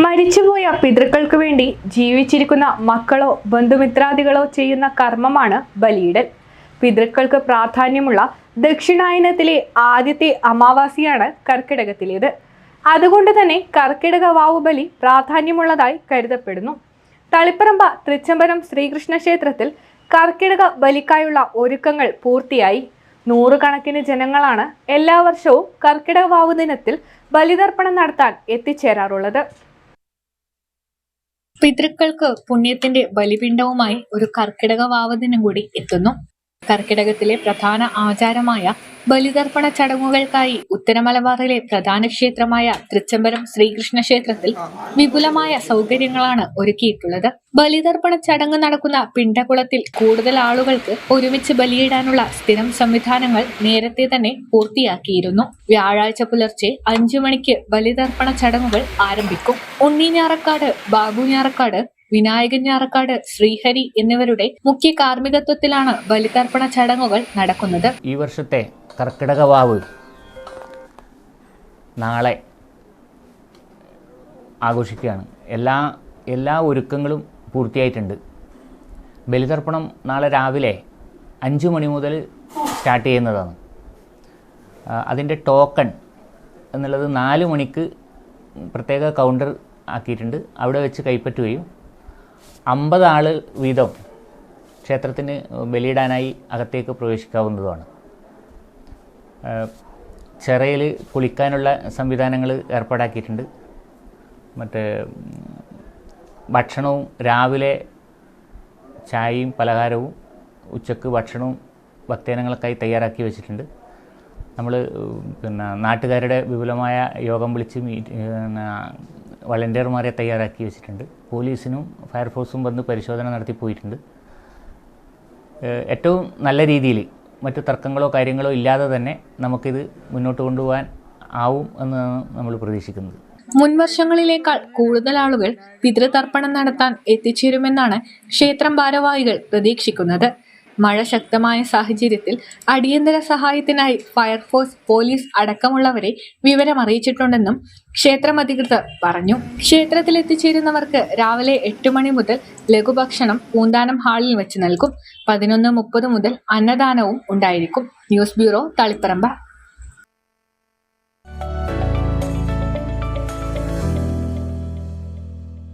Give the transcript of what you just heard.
മരിച്ചുപോയ പിതൃക്കൾക്ക് വേണ്ടി ജീവിച്ചിരിക്കുന്ന മക്കളോ ബന്ധുമിത്രാദികളോ ചെയ്യുന്ന കർമ്മമാണ് ബലിയിടൽ. പിതൃക്കൾക്ക് പ്രാധാന്യമുള്ള ദക്ഷിണായനത്തിലെ ആദ്യത്തെ അമാവാസിയാണ് കർക്കിടകത്തിലേത്. അതുകൊണ്ട് തന്നെ കർക്കിടക വാവുബലി പ്രാധാന്യമുള്ളതായി കരുതപ്പെടുന്നു. തളിപ്പറമ്പ തൃച്ചംബരം ശ്രീകൃഷ്ണ ക്ഷേത്രത്തിൽ കർക്കിടക ബലിക്കായുള്ള ഒരുക്കങ്ങൾ പൂർത്തിയായി. നൂറുകണക്കിന് ജനങ്ങളാണ് എല്ലാ വർഷവും കർക്കിടക വാവു ദിനത്തിൽ ബലിതർപ്പണം നടത്താൻ എത്തിച്ചേരാറുള്ളത്. പിതൃക്കൾക്ക് പുണ്യത്തിന്റെ ബലിപിണ്ഡവുമായി ഒരു കർക്കിടക വാവദിനം കൂടി എത്തുന്നു. കർക്കിടകത്തിലെ പ്രധാന ആചാരമായ ബലിതർപ്പണ ചടങ്ങുകൾക്കായി ഉത്തരമലബാറിലെ പ്രധാന ക്ഷേത്രമായ തൃച്ചംബരം ശ്രീകൃഷ്ണ ക്ഷേത്രത്തിൽ വിപുലമായ സൗകര്യങ്ങളാണ് ഒരുക്കിയിട്ടുള്ളത്. ബലിതർപ്പണ ചടങ്ങ് നടക്കുന്ന പിണ്ടകുളത്തിൽ കൂടുതൽ ആളുകൾക്ക് ഒരുമിച്ച് ബലിയിടാനുള്ള സ്ഥിരം സംവിധാനങ്ങൾ നേരത്തെ തന്നെ പൂർത്തിയാക്കിയിരുന്നു. വ്യാഴാഴ്ച പുലർച്ചെ അഞ്ചു മണിക്ക് ബലിതർപ്പണ ചടങ്ങുകൾ ആരംഭിക്കും. ഉണ്ണി ഞാറക്കാട് ബാബു ഞാറക്കാട് വിനായകൻ ഞാറക്കാട് ശ്രീഹരി എന്നിവരുടെ മുഖ്യ കാർമ്മികത്വത്തിലാണ് ബലിതർപ്പണ ചടങ്ങുകൾ നടക്കുന്നത്. ഈ വർഷത്തെ കർക്കിടക വാവ് നാളെ ആഘോഷിക്കുകയാണ്. എല്ലാ എല്ലാ ഒരുക്കങ്ങളും പൂർത്തിയായിട്ടുണ്ട്. ബലിതർപ്പണം നാളെ രാവിലെ അഞ്ച് മണി മുതൽ സ്റ്റാർട്ട് ചെയ്യുന്നതാണ്. അതിന്റെ ടോക്കൺ എന്നുള്ളത് നാല് മണിക്ക് പ്രത്യേക കൗണ്ടർ ആക്കിയിട്ടുണ്ട്. അവിടെ വെച്ച് കൈപ്പറ്റുകയും അമ്പത് ആൾ വീതം ക്ഷേത്രത്തിന് ബലിയിടാനായി അകത്തേക്ക് പ്രവേശിക്കാവുന്നതുമാണ്. ചിറയിൽ കുളിക്കാനുള്ള സംവിധാനങ്ങൾ ഏർപ്പാടാക്കിയിട്ടുണ്ട്. മറ്റേ ഭക്ഷണവും രാവിലെ ചായയും പലഹാരവും ഉച്ചയ്ക്ക് ഭക്ഷണവും ഭക്തജനങ്ങൾക്കായി തയ്യാറാക്കി വെച്ചിട്ടുണ്ട്. നമ്മൾ പിന്നെ നാട്ടുകാരുടെ വിപുലമായ യോഗം വിളിച്ച് മീറ്റ് വളണ്ടിയർമാരെ തയ്യാറാക്കി വെച്ചിട്ടുണ്ട്. പോലീസിനും ഫയർഫോഴ്സും വന്ന് പരിശോധന നടത്തി പോയിട്ടുണ്ട്. ഏറ്റവും നല്ല രീതിയിൽ മറ്റു തർക്കങ്ങളോ കാര്യങ്ങളോ ഇല്ലാതെ തന്നെ നമുക്കിത് മുന്നോട്ട് കൊണ്ടുപോകാൻ ആവും എന്നാണ് നമ്മൾ പ്രതീക്ഷിക്കുന്നത്. മുൻവർഷങ്ങളിലേക്കാൾ കൂടുതൽ ആളുകൾ പിതൃതർപ്പണം നടത്താൻ എത്തിച്ചേരുമെന്നാണ് ക്ഷേത്രം ഭാരവാഹികൾ പ്രതീക്ഷിക്കുന്നത്. മഴ ശക്തമായ സാഹചര്യത്തിൽ അടിയന്തര സഹായത്തിനായി ഫയർഫോഴ്സ് പോലീസ് അടക്കമുള്ളവരെ വിവരം അറിയിച്ചിട്ടുണ്ടെന്നും ക്ഷേത്രം അധികൃതർ പറഞ്ഞു. ക്ഷേത്രത്തിൽ എത്തിച്ചേരുന്നവർക്ക് രാവിലെ എട്ട് മണി മുതൽ ലഘുഭക്ഷണം പൂന്താനം ഹാളിൽ വെച്ച് നൽകും. പതിനൊന്ന് മുപ്പത് മുതൽ അന്നദാനവും ഉണ്ടായിരിക്കും. News bureau Taliparamba.